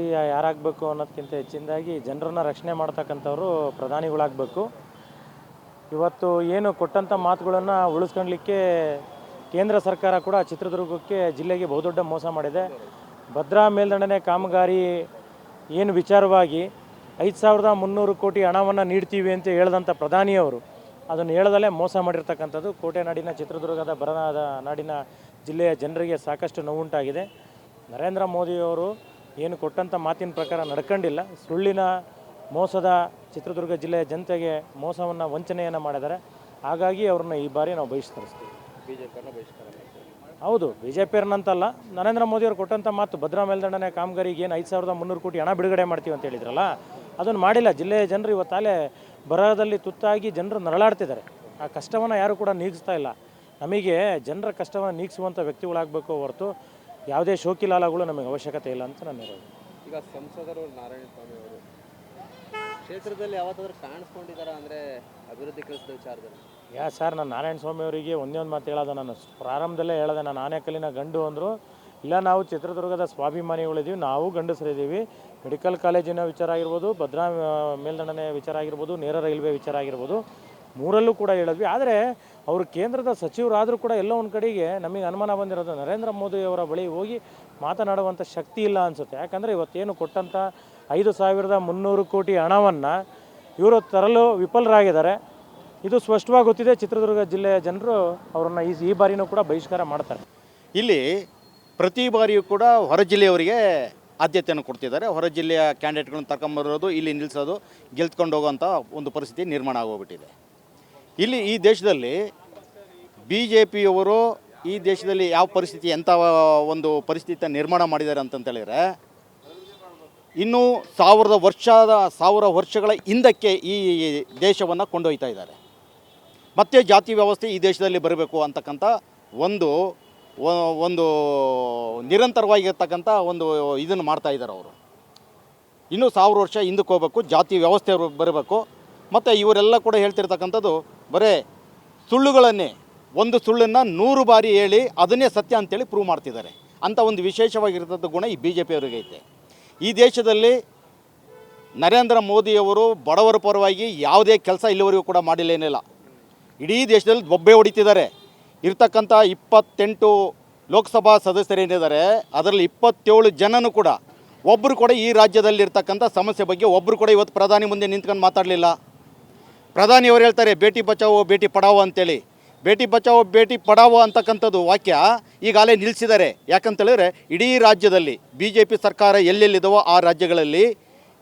ಪ್ರಧಾನಮಂತ್ರಿ ಯಾರಾಗಬೇಕು ಅನ್ನೋದಕ್ಕಿಂತ ಹೆಚ್ಚಿನದಾಗಿ ಜನರನ್ನ ರಕ್ಷಣೆ ಮಾಡ್ತಕ್ಕಂಥವ್ರು ಪ್ರಧಾನಿಗಳಾಗಬೇಕು. ಇವತ್ತು ಏನು ಕೊಟ್ಟಂಥ ಮಾತುಗಳನ್ನು ಉಳಿಸ್ಕೊಳ್ಲಿಕ್ಕೆ ಕೇಂದ್ರ ಸರ್ಕಾರ ಕೂಡ ಚಿತ್ರದುರ್ಗಕ್ಕೆ ಜಿಲ್ಲೆಗೆ ಬಹುದೊಡ್ಡ ಮೋಸ ಮಾಡಿದೆ. ಭದ್ರಾ ಮೇಲ್ದಂಡನೆ ಕಾಮಗಾರಿ ಏನು ವಿಚಾರವಾಗಿ ಐದು ಸಾವಿರದ ಮುನ್ನೂರು ಕೋಟಿ ಹಣವನ್ನು ನೀಡ್ತೀವಿ ಅಂತ ಹೇಳಿದಂಥ ಪ್ರಧಾನಿಯವರು, ಅದನ್ನು ಹೇಳದಲ್ಲೇ ಮೋಸ ಮಾಡಿರ್ತಕ್ಕಂಥದ್ದು ಕೋಟೆ ನಾಡಿನ ಚಿತ್ರದುರ್ಗದ ಬರನಾದ ನಾಡಿನ ಜಿಲ್ಲೆಯ ಜನರಿಗೆ ಸಾಕಷ್ಟು ನೋವುಂಟಾಗಿದೆ. ನರೇಂದ್ರ ಮೋದಿಯವರು ಏನು ಕೊಟ್ಟಂಥ ಮಾತಿನ ಪ್ರಕಾರ ನಡ್ಕೊಂಡಿಲ್ಲ. ಸುಳ್ಳಿನ ಮೋಸದ ಚಿತ್ರದುರ್ಗ ಜಿಲ್ಲೆಯ ಜನತೆಗೆ ಮೋಸವನ್ನು ವಂಚನೆಯನ್ನು ಮಾಡಿದ್ದಾರೆ. ಹಾಗಾಗಿ ಅವ್ರನ್ನ ಈ ಬಾರಿ ನಾವು ಬಹಿಷ್ಕರಿಸ್ತೀವಿ. ಬಹಿಷ್ಕಾರ ಹೌದು ಬಿ ಜೆ ಪಿಯರ್ನಂತಲ್ಲ ನರೇಂದ್ರ ಮೋದಿಯವರು ಕೊಟ್ಟಂಥ ಮಾತು ಭದ್ರಾ ಮೇಲ್ದಂಡನೆ ಕಾಮಗಾರಿಗೆ ಏನು ಐದು ಸಾವಿರದ ಮುನ್ನೂರು ಕೋಟಿ ಹಣ ಬಿಡುಗಡೆ ಮಾಡ್ತೀವಿ ಅಂತ ಹೇಳಿದ್ರಲ್ಲ ಅದನ್ನು ಮಾಡಿಲ್ಲ. ಜಿಲ್ಲೆಯ ಜನರು ಇವತ್ತಾಲೆ ಬರಹದಲ್ಲಿ ತುತ್ತಾಗಿ ಜನರು ನರಳಾಡ್ತಿದ್ದಾರೆ. ಆ ಕಷ್ಟವನ್ನು ಯಾರು ಕೂಡ ನೀಗಿಸ್ತಾ ಇಲ್ಲ. ನಮಗೆ ಜನರ ಕಷ್ಟವನ್ನು ನೀಗಿಸುವಂಥ ವ್ಯಕ್ತಿಗಳಾಗಬೇಕು ಹೊರತು ಯಾವುದೇ ಶೋಕಿಲಾಲಗಳು ನಮಗೆ ಅವಶ್ಯಕತೆ ಇಲ್ಲ ಅಂತ ನಾನು ಹೇಳೋದು. ಈಗ ಸಂಸದರು ನಾರಾಯಣ ಸ್ವಾಮಿ ಅವರು ಕ್ಷೇತ್ರದಲ್ಲಿ ಯಾವತ್ತಾದ್ರೂ ಕಾಣಿಸ್ಕೊಂಡಿದ್ದಾರಾ ಅಂದರೆ ಅಭಿವೃದ್ಧಿ ಕೆಲಸದ ವಿಚಾರದಲ್ಲಿ? ಯಾ ಸರ್ ನಾನು ನಾರಾಯಣ ಸ್ವಾಮಿ ಅವರಿಗೆ ಒಂದೇ ಒಂದು ಮಾತು ಹೇಳೋದು ನಾನು ಪ್ರಾರಂಭದಲ್ಲೇ ಹೇಳಿದೆ ನಾನು ಆನೆಕಲ್ಲಿನ ಗಂಡು ಅಂದರು ಇಲ್ಲ ನಾವು ಚಿತ್ರದುರ್ಗದ ಸ್ವಾಭಿಮಾನಿಗಳಿದ್ದೀವಿ ನಾವು ಗಂಡಸರಿದ್ದೀವಿ ಮೆಡಿಕಲ್ ಕಾಲೇಜಿನ ವಿಚಾರ ಆಗಿರ್ಬೋದು ಭದ್ರಾ ಮೇಲ್ದಂಡನೆ ವಿಚಾರ ಆಗಿರ್ಬೋದು ನೇರ ರೈಲ್ವೆ ವಿಚಾರ ಆಗಿರ್ಬೋದು ಮೂರಲ್ಲೂ ಕೂಡ ಹೇಳಿದ್ವಿ. ಆದರೆ ಅವರು ಕೇಂದ್ರದ ಸಚಿವರಾದರೂ ಕೂಡ ಎಲ್ಲೋ ಒಂದು ಕಡೆಗೆ ನಮಗೆ ಅನುಮಾನ ಬಂದಿರೋದು ನರೇಂದ್ರ ಮೋದಿಯವರ ಬಳಿ ಹೋಗಿ ಮಾತನಾಡುವಂಥ ಶಕ್ತಿ ಇಲ್ಲ ಅನಿಸುತ್ತೆ. ಯಾಕಂದರೆ ಇವತ್ತೇನು ಕೊಟ್ಟಂಥ ಐದು ಸಾವಿರದ ಮುನ್ನೂರು ಕೋಟಿ ಹಣವನ್ನು ಇವರು ತರಲು ವಿಫಲರಾಗಿದ್ದಾರೆ. ಇದು ಸ್ಪಷ್ಟವಾಗಿ ಗೊತ್ತಿದೆ, ಚಿತ್ರದುರ್ಗ ಜಿಲ್ಲೆಯ ಜನರು ಅವರನ್ನು ಈ ಈ ಬಾರಿನೂ ಕೂಡ ಬಹಿಷ್ಕಾರ ಮಾಡ್ತಾರೆ. ಇಲ್ಲಿ ಪ್ರತಿ ಬಾರಿಯೂ ಕೂಡ ಹೊರ ಜಿಲ್ಲೆಯವರಿಗೆ ಆದ್ಯತೆಯನ್ನು ಕೊಡ್ತಿದ್ದಾರೆ. ಹೊರ ಜಿಲ್ಲೆಯ ಕ್ಯಾಂಡಿಡೇಟ್ಗಳನ್ನ ತಕೊಂಬರೋದು ಇಲ್ಲಿ ನಿಲ್ಲಿಸೋದು ಗೆಲ್ತ್ಕೊಂಡು ಹೋಗೋಂಥ ಒಂದು ಪರಿಸ್ಥಿತಿ ನಿರ್ಮಾಣ ಆಗೋಗ್ಬಿಟ್ಟಿದೆ. ಇಲ್ಲಿ ಈ ದೇಶದಲ್ಲಿ ಬಿ ಜೆ ಪಿಯವರು ಈ ದೇಶದಲ್ಲಿ ಯಾವ ಪರಿಸ್ಥಿತಿ ಎಂಥ ಒಂದು ಪರಿಸ್ಥಿತಿ ನಿರ್ಮಾಣ ಮಾಡಿದ್ದಾರೆ ಅಂತಂತೇಳಿದರೆ ಇನ್ನೂ ಸಾವಿರದ ವರ್ಷದ ಸಾವಿರ ವರ್ಷಗಳ ಹಿಂದಕ್ಕೆ ಈ ದೇಶವನ್ನು ಕೊಂಡೊಯ್ತಾ ಇದ್ದಾರೆ. ಮತ್ತೆ ಜಾತಿ ವ್ಯವಸ್ಥೆ ಈ ದೇಶದಲ್ಲಿ ಬರಬೇಕು ಅಂತಕ್ಕಂಥ ಒಂದು ಒಂದು ನಿರಂತರವಾಗಿರ್ತಕ್ಕಂಥ ಒಂದು ಇದನ್ನು ಮಾಡ್ತಾ ಇದ್ದಾರೆ ಅವರು. ಇನ್ನೂ ಸಾವಿರ ವರ್ಷ ಹಿಂದಕ್ಕೆ ಹೋಗ್ಬೇಕು, ಜಾತಿ ವ್ಯವಸ್ಥೆ ಬರಬೇಕು. ಮತ್ತು ಇವರೆಲ್ಲ ಕೂಡ ಹೇಳ್ತಿರ್ತಕ್ಕಂಥದ್ದು, ಬರೀ ಸುಳ್ಳುಗಳನ್ನೇ ಒಂದು ಸುಳ್ಳನ್ನು ನೂರು ಬಾರಿ ಹೇಳಿ ಅದನ್ನೇ ಸತ್ಯ ಅಂತೇಳಿ ಪ್ರೂವ್ ಮಾಡ್ತಿದ್ದಾರೆ. ಅಂತ ಒಂದು ವಿಶೇಷವಾಗಿರ್ತಕ್ಕಂಥ ಗುಣ ಈ ಬಿ ಜೆ ಪಿಯವರಿಗೆ ಈ ದೇಶದಲ್ಲಿ ನರೇಂದ್ರ ಮೋದಿಯವರು ಬಡವರ ಪರವಾಗಿ ಯಾವುದೇ ಕೆಲಸ ಇಲ್ಲಿವರೆಗೂ ಕೂಡ ಮಾಡಿಲ್ಲ ಏನಿಲ್ಲ. ಇಡೀ ದೇಶದಲ್ಲಿ ಬೊಬ್ಬೆ ಹೊಡಿತಿದ್ದಾರೆ. ಇರ್ತಕ್ಕಂಥ ಇಪ್ಪತ್ತೆಂಟು ಲೋಕಸಭಾ ಸದಸ್ಯರೇನಿದ್ದಾರೆ ಅದರಲ್ಲಿ ಇಪ್ಪತ್ತೇಳು ಜನನೂ ಕೂಡ ಒಬ್ಬರು ಕೂಡ ಈ ರಾಜ್ಯದಲ್ಲಿ ಇರ್ತಕ್ಕಂಥ ಸಮಸ್ಯೆ ಬಗ್ಗೆ ಒಬ್ಬರು ಕೂಡ ಇವತ್ತು ಪ್ರಧಾನಿ ಮುಂದೆ ನಿಂತ್ಕೊಂಡು ಮಾತಾಡಲಿಲ್ಲ. ಪ್ರಧಾನಿಯವರು ಹೇಳ್ತಾರೆ ಭೇಟಿ ಬಚಾವೋ ಭೇಟಿ ಪಡಾವೋ ಅಂತೇಳಿ. ಬೇಟಿ ಬಚಾವೋ, ಬೇಟಿ ಪಡಾವೋ ಅಂತಕ್ಕಂಥದ್ದು ವಾಕ್ಯ ಈಗಾಗಲೇ ನಿಲ್ಲಿಸಿದ್ದಾರೆ. ಯಾಕಂತೇಳಿದ್ರೆ ಇಡೀ ರಾಜ್ಯದಲ್ಲಿ ಬಿ ಜೆ ಪಿ ಸರ್ಕಾರ ಎಲ್ಲೆಲ್ಲಿದವೋ ಆ ರಾಜ್ಯಗಳಲ್ಲಿ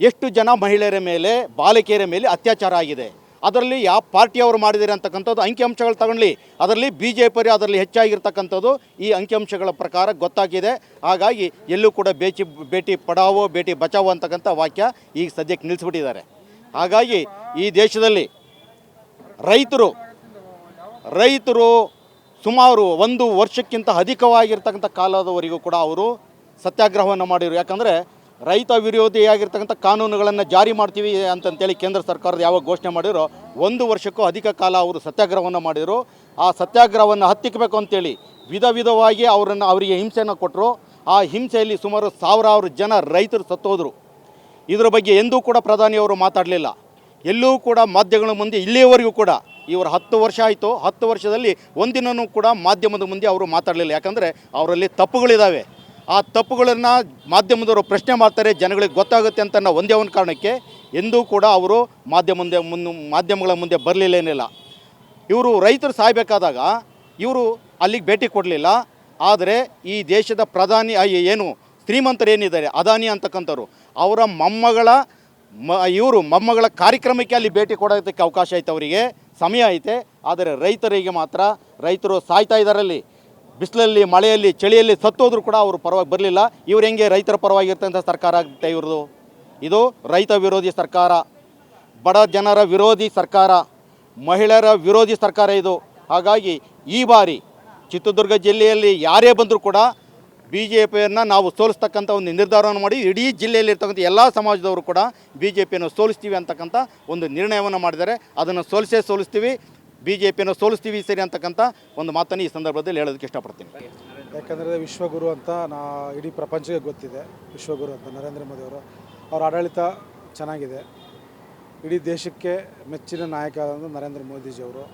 ಎಷ್ಟು ಜನ ಮಹಿಳೆಯರ ಮೇಲೆ, ಬಾಲಕಿಯರ ಮೇಲೆ ಅತ್ಯಾಚಾರ ಆಗಿದೆ. ಅದರಲ್ಲಿ ಯಾವ ಪಾರ್ಟಿಯವರು ಮಾಡಿದ್ದಾರೆ ಅಂತಕ್ಕಂಥದ್ದು ಅಂಕಿಅಂಶಗಳು ತಗೊಳ್ಳಿ. ಅದರಲ್ಲಿ ಬಿ ಜೆ ಪಿ ಅದರಲ್ಲಿ ಹೆಚ್ಚಾಗಿರ್ತಕ್ಕಂಥದ್ದು ಈ ಅಂಕಿಅಂಶಗಳ ಪ್ರಕಾರ ಗೊತ್ತಾಗಿದೆ. ಹಾಗಾಗಿ ಎಲ್ಲೂ ಕೂಡ ಬೇಚಿ, ಬೇಟಿ ಪಡಾವೋ, ಬೇಟಿ ಬಚಾವೋ ಅಂತಕ್ಕಂಥ ವಾಕ್ಯ ಈಗ ಸದ್ಯಕ್ಕೆ ನಿಲ್ಲಿಸ್ಬಿಟ್ಟಿದ್ದಾರೆ. ಹಾಗಾಗಿ ಈ ದೇಶದಲ್ಲಿ ರೈತರು ರೈತರು ಸುಮಾರು ಒಂದು ವರ್ಷಕ್ಕಿಂತ ಅಧಿಕವಾಗಿರ್ತಕ್ಕಂಥ ಕಾಲದವರೆಗೂ ಕೂಡ ಅವರು ಸತ್ಯಾಗ್ರಹವನ್ನು ಮಾಡಿರು ಯಾಕಂದರೆ ರೈತ ವಿರೋಧಿಯಾಗಿರ್ತಕ್ಕಂಥ ಕಾನೂನುಗಳನ್ನು ಜಾರಿ ಮಾಡ್ತೀವಿ ಅಂತಂತೇಳಿ ಕೇಂದ್ರ ಸರ್ಕಾರದ ಯಾವಾಗ ಘೋಷಣೆ ಮಾಡಿರೋ ಒಂದು ವರ್ಷಕ್ಕೂ ಅಧಿಕ ಕಾಲ ಅವರು ಸತ್ಯಾಗ್ರಹವನ್ನು ಮಾಡಿದರು. ಆ ಸತ್ಯಾಗ್ರಹವನ್ನು ಹತ್ತಿಕ್ಕಬೇಕು ಅಂತೇಳಿ ವಿಧ ವಿಧವಾಗಿ ಅವರನ್ನು ಅವರಿಗೆ ಹಿಂಸೆಯನ್ನು ಕೊಟ್ಟರು ಆ ಹಿಂಸೆಯಲ್ಲಿ ಸುಮಾರು ಸಾವಿರಾರು ಜನ ರೈತರು ಸತ್ತೋದ್ರು. ಇದರ ಬಗ್ಗೆ ಎಂದೂ ಕೂಡ ಪ್ರಧಾನಿಯವರು ಮಾತಾಡಲಿಲ್ಲ. ಎಲ್ಲೂ ಕೂಡ ಮಾಧ್ಯಮಗಳ ಮುಂದೆ, ಇಲ್ಲಿಯವರೆಗೂ ಕೂಡ ಇವರು ಹತ್ತು ವರ್ಷ ಆಯಿತು, ಹತ್ತು ವರ್ಷದಲ್ಲಿ ಒಂದಿನೂ ಕೂಡ ಮಾಧ್ಯಮದ ಮುಂದೆ ಅವರು ಮಾತಾಡಲಿಲ್ಲ. ಯಾಕಂದರೆ ಅವರಲ್ಲಿ ತಪ್ಪುಗಳಿದ್ದಾವೆ ಆ ತಪ್ಪುಗಳನ್ನು ಮಾಧ್ಯಮದವರು ಪ್ರಶ್ನೆ ಮಾಡ್ತಾರೆ, ಜನಗಳಿಗೆ ಗೊತ್ತಾಗುತ್ತೆ ಅಂತ ನಾವು ಒಂದೇ ಒಂದು ಕಾರಣಕ್ಕೆ ಎಂದೂ ಕೂಡ ಅವರು ಮಾಧ್ಯಮ ಮುಂದೆ, ಮಾಧ್ಯಮಗಳ ಮುಂದೆ ಬರಲಿಲ್ಲ ಏನಿಲ್ಲ. ಇವರು ರೈತರು ಸಾಯಬೇಕಾದಾಗ ಇವರು ಅಲ್ಲಿಗೆ ಭೇಟಿ ಕೊಡಲಿಲ್ಲ. ಆದರೆ ಈ ದೇಶದ ಪ್ರಧಾನಿ ಏನು ಶ್ರೀಮಂತರು ಏನಿದ್ದಾರೆ, ಅದಾನಿ ಅಂತಕ್ಕಂಥವ್ರು, ಅವರ ಮೊಮ್ಮಗಳ ಮ, ಇವರು ಮೊಮ್ಮಗಳ ಕಾರ್ಯಕ್ರಮಕ್ಕೆ ಅಲ್ಲಿ ಭೇಟಿ ಕೊಡೋದಕ್ಕೆ ಅವಕಾಶ ಐತೆ ಅವರಿಗೆ. ಸಮಯ ಐತೆ. ಆದರೆ ರೈತರಿಗೆ ಮಾತ್ರ, ರೈತರು ಸಾಯ್ತಾ ಇದ್ದಾರಲ್ಲಿ, ಬಿಸಿಲಲ್ಲಿ, ಮಳೆಯಲ್ಲಿ, ಚಳಿಯಲ್ಲಿ ಸತ್ತೋದ್ರು ಕೂಡ ಅವರು ಪರವಾಗಿ ಬರಲಿಲ್ಲ. ಇವ್ರು ಹೆಂಗೆ ರೈತರ ಪರವಾಗಿರ್ತಂಥ ಸರ್ಕಾರ ಆಗುತ್ತೆ ಇವ್ರದ್ದು ಇದು ರೈತ ವಿರೋಧಿ ಸರ್ಕಾರ. ಬಡ ಜನರ ವಿರೋಧಿ ಸರ್ಕಾರ. ಮಹಿಳೆಯರ ವಿರೋಧಿ ಸರ್ಕಾರ ಇದು. ಹಾಗಾಗಿ ಈ ಬಾರಿ ಚಿತ್ರದುರ್ಗ ಜಿಲ್ಲೆಯಲ್ಲಿ ಯಾರೇ ಬಂದರೂ ಕೂಡ ಬಿ ಜೆ ಪಿಯನ್ನು ನಾವು ಸೋಲಿಸ್ತಕ್ಕಂಥ ಒಂದು ನಿರ್ಧಾರವನ್ನು ಮಾಡಿ ಇಡೀ ಜಿಲ್ಲೆಯಲ್ಲಿ ಇರ್ತಕ್ಕಂಥ ಎಲ್ಲ ಸಮಾಜದವರು ಕೂಡ ಬಿ ಜೆ ಪಿಯನ್ನು ಸೋಲಿಸ್ತೀವಿ ಅಂತಕ್ಕಂಥ ಒಂದು ನಿರ್ಣಯವನ್ನು ಮಾಡಿದ್ದಾರೆ. ಅದನ್ನು ಸೋಲಿಸೇ ಸೋಲಿಸ್ತೀವಿ ಬಿ ಜೆ ಪಿಯನ್ನು ಸೋಲಿಸ್ತೀವಿ ಸರಿ ಅಂತಕ್ಕಂಥ ಒಂದು ಮಾತನ್ನು ಈ ಸಂದರ್ಭದಲ್ಲಿ ಹೇಳೋದಕ್ಕೆ ಇಷ್ಟಪಡ್ತೀನಿ. ಯಾಕಂದರೆ ವಿಶ್ವಗುರು ಅಂತ ನಾ ಇಡೀ ಪ್ರಪಂಚಕ್ಕೆ ಗೊತ್ತಿದೆ, ವಿಶ್ವಗುರು ಅಂತ ನರೇಂದ್ರ ಮೋದಿ ಅವರು. ಅವ್ರ ಆಡಳಿತ ಚೆನ್ನಾಗಿದೆ. ಇಡೀ ದೇಶಕ್ಕೆ ಮೆಚ್ಚಿನ ನಾಯಕ ಅಂದರೆ ನರೇಂದ್ರ ಮೋದಿಜಿಯವರು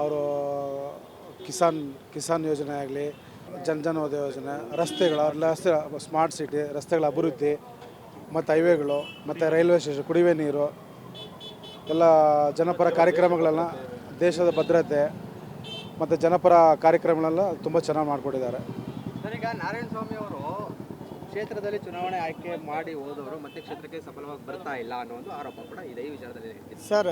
ಅವರು ಕಿಸಾನ್ ಕಿಸಾನ್ ಯೋಜನೆ ಆಗಲಿ ಜನ್ ಜನ್ ಉದಯ ಯೋಜನೆ ರಸ್ತೆಗಳ ರಸ್ತೆ ಸ್ಮಾರ್ಟ್ ಸಿಟಿ ರಸ್ತೆಗಳ ಅಭಿವೃದ್ಧಿ ಮತ್ತು ಹೈವೇಗಳು ಮತ್ತು ರೈಲ್ವೆ ಸ್ಟೇಷನ್ ಕುಡಿಯುವ ನೀರು ಎಲ್ಲ ಜನಪರ ಕಾರ್ಯಕ್ರಮಗಳನ್ನು ದೇಶದ ಭದ್ರತೆ ಮತ್ತು ಜನಪರ ಕಾರ್ಯಕ್ರಮಗಳೆಲ್ಲ ತುಂಬ ಚೆನ್ನಾಗಿ ಮಾಡಿಕೊಟ್ಟಿದ್ದಾರೆ ಈಗ ನಾರಾಯಣ ಸ್ವಾಮಿ ಅವರು ಕ್ಷೇತ್ರದಲ್ಲಿ ಚುನಾವಣೆ ಆಯ್ಕೆ ಮಾಡಿ ಹೋದವರು ಮತ್ತೆ ಕ್ಷೇತ್ರಕ್ಕೆ ಸಫಲವಾಗಿ ಬರ್ತಾ ಇಲ್ಲ ಅನ್ನೋ ಒಂದು ಆರೋಪ ಕೂಡ ಇದೆ ಈ ವಿಚಾರದಲ್ಲಿ. ಸರ್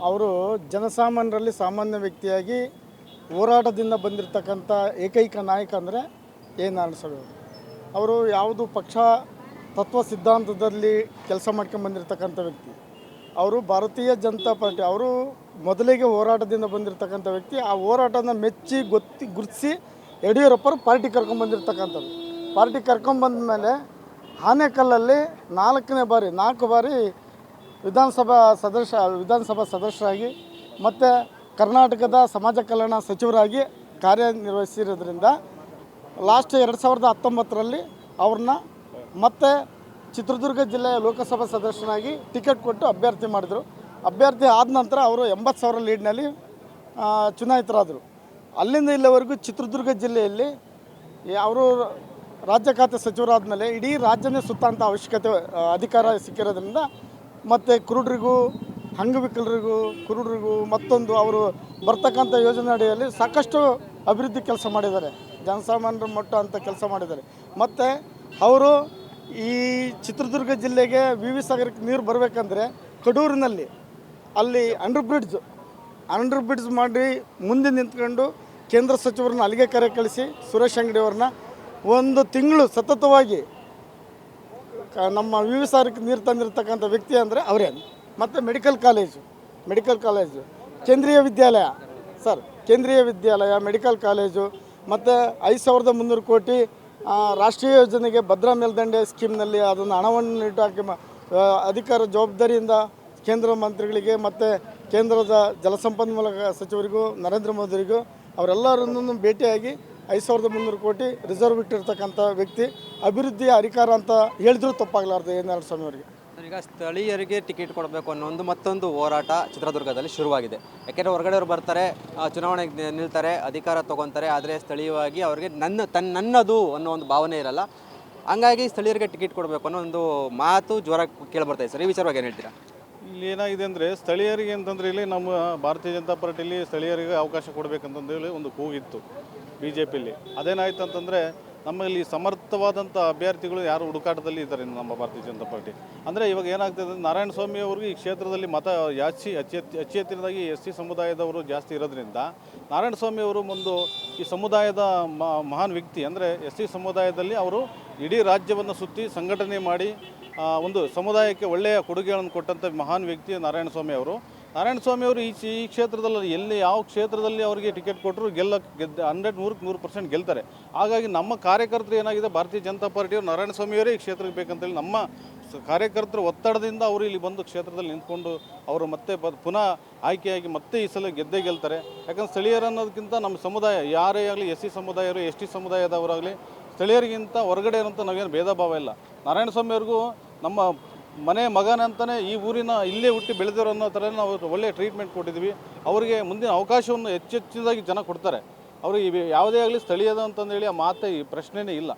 ಅವರು ಜನಸಾಮಾನ್ಯರಲ್ಲಿ ಸಾಮಾನ್ಯ ವ್ಯಕ್ತಿಯಾಗಿ ಹೋರಾಟದಿಂದ ಬಂದಿರತಕ್ಕಂಥ ಏಕೈಕ ನಾಯಕ ಅಂದರೆ ಎ ನಾರಾಯಣಸ್ವಾಮಿ ಅವರು. ಯಾವುದು ಪಕ್ಷ ತತ್ವ ಸಿದ್ಧಾಂತದಲ್ಲಿ ಕೆಲಸ ಮಾಡ್ಕೊಂಡು ಬಂದಿರತಕ್ಕಂಥ ವ್ಯಕ್ತಿ. ಅವರು ಭಾರತೀಯ ಜನತಾ ಪಾರ್ಟಿ, ಅವರು ಮೊದಲಿಗೆ ಹೋರಾಟದಿಂದ ಬಂದಿರತಕ್ಕಂಥ ವ್ಯಕ್ತಿ. ಆ ಹೋರಾಟನ ಮೆಚ್ಚಿ, ಗೊತ್ತಿ ಗುರುತಿಸಿ ಯಡಿಯೂರಪ್ಪರು ಪಾರ್ಟಿ ಕರ್ಕೊಂಬಂದಿರ್ತಕ್ಕಂಥದ್ದು ಪಾರ್ಟಿ ಕರ್ಕೊಂಬಂದ ಮೇಲೆ ಆನೆಕಲ್ಲಲ್ಲಿ ನಾಲ್ಕನೇ ಬಾರಿ, ನಾಲ್ಕು ಬಾರಿ ವಿಧಾನಸಭಾ ಸದಸ್ಯ, ವಿಧಾನಸಭಾ ಸದಸ್ಯರಾಗಿ ಮತ್ತು ಕರ್ನಾಟಕದ ಸಮಾಜ ಕಲ್ಯಾಣ ಸಚಿವರಾಗಿ ಕಾರ್ಯನಿರ್ವಹಿಸಿರೋದ್ರಿಂದ ಲಾಸ್ಟ್ ಎರಡು ಸಾವಿರದ ಹತ್ತೊಂಬತ್ತರಲ್ಲಿ ಅವ್ರನ್ನ ಮತ್ತೆ ಚಿತ್ರದುರ್ಗ ಜಿಲ್ಲೆಯ ಲೋಕಸಭಾ ಸದಸ್ಯನಾಗಿ ಟಿಕೆಟ್ ಕೊಟ್ಟು ಅಭ್ಯರ್ಥಿ ಮಾಡಿದರು. ಅಭ್ಯರ್ಥಿ ಆದ ನಂತರ ಅವರು ಎಂಬತ್ತು ಸಾವಿರ ಲೀಡ್ನಲ್ಲಿ ಚುನಾಯಿತರಾದರು. ಅಲ್ಲಿಂದ ಇಲ್ಲಿವರೆಗೂ ಚಿತ್ರದುರ್ಗ ಜಿಲ್ಲೆಯಲ್ಲಿ ಅವರು ರಾಜ್ಯ ಖಾತೆ ಸಚಿವರಾದ ಮೇಲೆ ಇಡೀ ರಾಜ್ಯನೇ ಸುತ್ತಂಥ ಅವಶ್ಯಕತೆ, ಅಧಿಕಾರ ಸಿಕ್ಕಿರೋದ್ರಿಂದ ಮತ್ತು ಕುರುಡರಿಗೂ ಅಂಗವಿಕಲರಿಗೂ, ಕುರುಡರಿಗೂ, ಮತ್ತೊಂದು ಅವರು ಬರ್ತಕ್ಕಂಥ ಯೋಜನೆ ಅಡಿಯಲ್ಲಿ ಸಾಕಷ್ಟು ಅಭಿವೃದ್ಧಿ ಕೆಲಸ ಮಾಡಿದ್ದಾರೆ. ಜನಸಾಮಾನ್ಯರ ಮಟ್ಟ ಅಂತ ಕೆಲಸ ಮಾಡಿದ್ದಾರೆ. ಮತ್ತು ಅವರು ಈ ಚಿತ್ರದುರ್ಗ ಜಿಲ್ಲೆಗೆ ವಿ ವಿ ಸಾಗರಕ್ಕೆ ನೀರು ಬರಬೇಕಂದ್ರೆ ಕಡೂರಿನಲ್ಲಿ ಅಲ್ಲಿ ಅಂಡರ್ ಬ್ರಿಡ್ಜ್ ಅಂಡರ್ ಬ್ರಿಡ್ಜ್ ಮಾಡಿ ಮುಂದೆ ನಿಂತ್ಕೊಂಡು ಕೇಂದ್ರ ಸಚಿವರನ್ನ ಅಲ್ಲಿಗೆ ಕರೆ ಕಳಿಸಿ ಸುರೇಶ್ ಅಂಗಡಿಯವ್ರನ್ನ ಒಂದು ತಿಂಗಳು ಸತತವಾಗಿ ನಮ್ಮ ವಿ ವಿ ಸಾಗರಕ್ಕೆ ನೀರು ತಂದಿರತಕ್ಕಂಥ ವ್ಯಕ್ತಿ ಅಂದರೆ ಅವರೇ. ಮತ್ತು ಮೆಡಿಕಲ್ ಕಾಲೇಜು ಮೆಡಿಕಲ್ ಕಾಲೇಜು ಕೇಂದ್ರೀಯ ವಿದ್ಯಾಲಯ. ಸರ್ ಕೇಂದ್ರೀಯ ವಿದ್ಯಾಲಯ ಮೆಡಿಕಲ್ ಕಾಲೇಜು ಮತ್ತು ಐದು ಸಾವಿರದ ಮುನ್ನೂರು ಕೋಟಿ ರಾಷ್ಟ್ರೀಯ ಯೋಜನೆಗೆ ಭದ್ರಾ ಮೇಲ್ದಂಡೆ ಸ್ಕೀಮ್ನಲ್ಲಿ ಅದನ್ನು ಹಣವನ್ನು ಆ, ಅಧಿಕಾರ ಜವಾಬ್ದಾರಿಯಿಂದ ಕೇಂದ್ರ ಮಂತ್ರಿಗಳಿಗೆ ಮತ್ತು ಕೇಂದ್ರದ ಜಲಸಂಪನ್ಮೂಲ ಸಚಿವರಿಗೂ ನರೇಂದ್ರ ಮೋದಿಗೂ ಅವರೆಲ್ಲರನ್ನೂ ಭೇಟಿಯಾಗಿ ಐದು ಸಾವಿರದ ಮುನ್ನೂರು ಕೋಟಿ ರಿಸರ್ವ್ ಇಟ್ಟಿರ್ತಕ್ಕಂಥ ವ್ಯಕ್ತಿ ಅಭಿವೃದ್ಧಿಯ ಅಧಿಕಾರ ಅಂತ ಹೇಳಿದ್ರೂ ತಪ್ಪಾಗಲಾರ್ದು ಎನ್ ಸ್ವಾಮಿ ಅವರಿಗೆ? ಸರ್ ಈಗ ಸ್ಥಳೀಯರಿಗೆ ಟಿಕೆಟ್ ಕೊಡಬೇಕು ಅನ್ನೋ ಒಂದು ಮತ್ತೊಂದು ಹೋರಾಟ ಚಿತ್ರದುರ್ಗದಲ್ಲಿ ಶುರುವಾಗಿದೆ. ಯಾಕೆಂದರೆ ಹೊರಗಡೆಯವರು ಬರ್ತಾರೆ ಚುನಾವಣೆಗೆ ನಿಲ್ತಾರೆ, ಅಧಿಕಾರ ತಗೊತಾರೆ, ಆದರೆ ಸ್ಥಳೀಯವಾಗಿ ಅವರಿಗೆ ನನ್ನ ತನ್ನ ನನ್ನದು ಅನ್ನೋ ಒಂದು ಭಾವನೆ ಇರಲ್ಲ. ಹಂಗಾಗಿ ಸ್ಥಳೀಯರಿಗೆ ಟಿಕೆಟ್ ಕೊಡಬೇಕು ಅನ್ನೋ ಒಂದು ಮಾತು ಜ್ವರ ಕೇಳಿಬರ್ತಾ ಇದೆ ಸರ್. ಈ ವಿಚಾರವಾಗಿ ಏನು ಹೇಳ್ತೀರಾ? ಇಲ್ಲಿ ಏನಾಗಿದೆ ಅಂದರೆ, ಸ್ಥಳೀಯರಿಗೆ ಅಂತಂದ್ರೆ ಇಲ್ಲಿ ನಮ್ಮ ಭಾರತೀಯ ಜನತಾ ಪಾರ್ಟಿಲಿ ಸ್ಥಳೀಯರಿಗೆ ಅವಕಾಶ ಕೊಡಬೇಕಂತಂದೇಳಿ ಒಂದು ಕೂಗಿತ್ತು ಬಿ ಜೆ ಪಿಲಿ ಅದೇನಾಯ್ತು ಅಂತಂದರೆ ನಮ್ಮಲ್ಲಿ ಸಮರ್ಥವಾದಂಥ ಅಭ್ಯರ್ಥಿಗಳು ಯಾರು ಹುಡುಕಾಟದಲ್ಲಿ ಇದ್ದಾರೆ ನಮ್ಮ ಭಾರತೀಯ ಜನತಾ ಪಾರ್ಟಿ. ಅಂದರೆ ಇವಾಗ ಏನಾಗ್ತದೆ ನಾರಾಯಣ ಸ್ವಾಮಿ ಅವ್ರಿಗೆ ಈ ಕ್ಷೇತ್ರದಲ್ಲಿ ಮತ ಜಾಸ್ತಿ ಅಚ್ಚಿ ಅಚ್ಚಿ ಎಸ್ ಸಿ ಸಮುದಾಯದವರು ಜಾಸ್ತಿ ಇರೋದ್ರಿಂದ ನಾರಾಯಣ ಸ್ವಾಮಿ ಅವರು ಒಂದು ಈ ಸಮುದಾಯದ ಮಹಾನ್ ವ್ಯಕ್ತಿ. ಅಂದರೆ ಎಸ್ ಸಿ ಸಮುದಾಯದಲ್ಲಿ ಅವರು ಇಡೀ ರಾಜ್ಯವನ್ನು ಸುತ್ತಿ ಸಂಘಟನೆ ಮಾಡಿ ಒಂದು ಸಮುದಾಯಕ್ಕೆ ಒಳ್ಳೆಯ ಕೊಡುಗೆಗಳನ್ನು ಕೊಟ್ಟಂಥ ಮಹಾನ್ ವ್ಯಕ್ತಿ ನಾರಾಯಣ ಸ್ವಾಮಿ ಅವರು. ನಾರಾಯಣ ಸ್ವಾಮಿ ಅವರು ಈ ಈ ಕ್ಷೇತ್ರದಲ್ಲಿ ಎಲ್ಲಿ ಯಾವ ಕ್ಷೇತ್ರದಲ್ಲಿ ಅವರಿಗೆ ಟಿಕೆಟ್ ಕೊಟ್ಟರು ಗೆಲ್ಲ ಗೆದ್ದ ಹಂಡ್ರೆಡ್ ನೂರಕ್ಕೆ ನೂರು ಪರ್ಸೆಂಟ್ ಗೆಲ್ತಾರೆ. ಹಾಗಾಗಿ ನಮ್ಮ ಕಾರ್ಯಕರ್ತರು ಏನಾಗಿದೆ, ಭಾರತೀಯ ಜನತಾ ಪಾರ್ಟಿಯವರು ನಾರಾಯಣ ಸ್ವಾಮಿಯವರೇ ಈ ಕ್ಷೇತ್ರಕ್ಕೆ ಬೇಕಂತೇಳಿ ನಮ್ಮ ಕಾರ್ಯಕರ್ತರ ಒತ್ತಡದಿಂದ ಅವರು ಇಲ್ಲಿ ಬಂದು ಕ್ಷೇತ್ರದಲ್ಲಿ ನಿಂತ್ಕೊಂಡು ಅವರು ಮತ್ತೆ ಬ ಪುನಃ ಆಯ್ಕೆಯಾಗಿ ಮತ್ತೆ ಈ ಸಲ ಗೆದ್ದೇ ಗೆಲ್ತಾರೆ. ಯಾಕಂದ್ರೆ ಸ್ಥಳೀಯರು ಅನ್ನೋದಕ್ಕಿಂತ ನಮ್ಮ ಸಮುದಾಯ, ಯಾರೇ ಆಗಲಿ, ಎಸ್ ಸಿ ಸಮುದಾಯರು, ಎಸ್ ಟಿ ಸಮುದಾಯದವರಾಗಲಿ, ಸ್ಥಳೀಯರಿಗಿಂತ ಹೊರಗಡೆ ಇರೋಂಥ ನಾವೇನು ಭೇದ ಭಾವ ಇಲ್ಲ. ನಾರಾಯಣಸ್ವಾಮಿಯವ್ರಿಗೂ ನಮ್ಮ ಮನೆ ಮಗನಂತಲೇ ಈ ಊರಿನ ಇಲ್ಲೇ ಹುಟ್ಟಿ ಬೆಳೆದಿರೋ ಅನ್ನೋ ಥರ ನಾವು ಒಳ್ಳೆ ಟ್ರೀಟ್ಮೆಂಟ್ ಕೊಟ್ಟಿದ್ವಿ. ಅವರಿಗೆ ಮುಂದಿನ ಅವಕಾಶವನ್ನು ಹೆಚ್ಚೆಚ್ಚಿದಾಗಿ ಜನ ಕೊಡ್ತಾರೆ. ಅವ್ರಿಗೆ ಯಾವುದೇ ಆಗಲಿ ಸ್ಥಳೀಯದ ಅಂತಂದೇಳಿ ಆ ಮಾತೇ ಈ ಪ್ರಶ್ನೆನೇ ಇಲ್ಲ.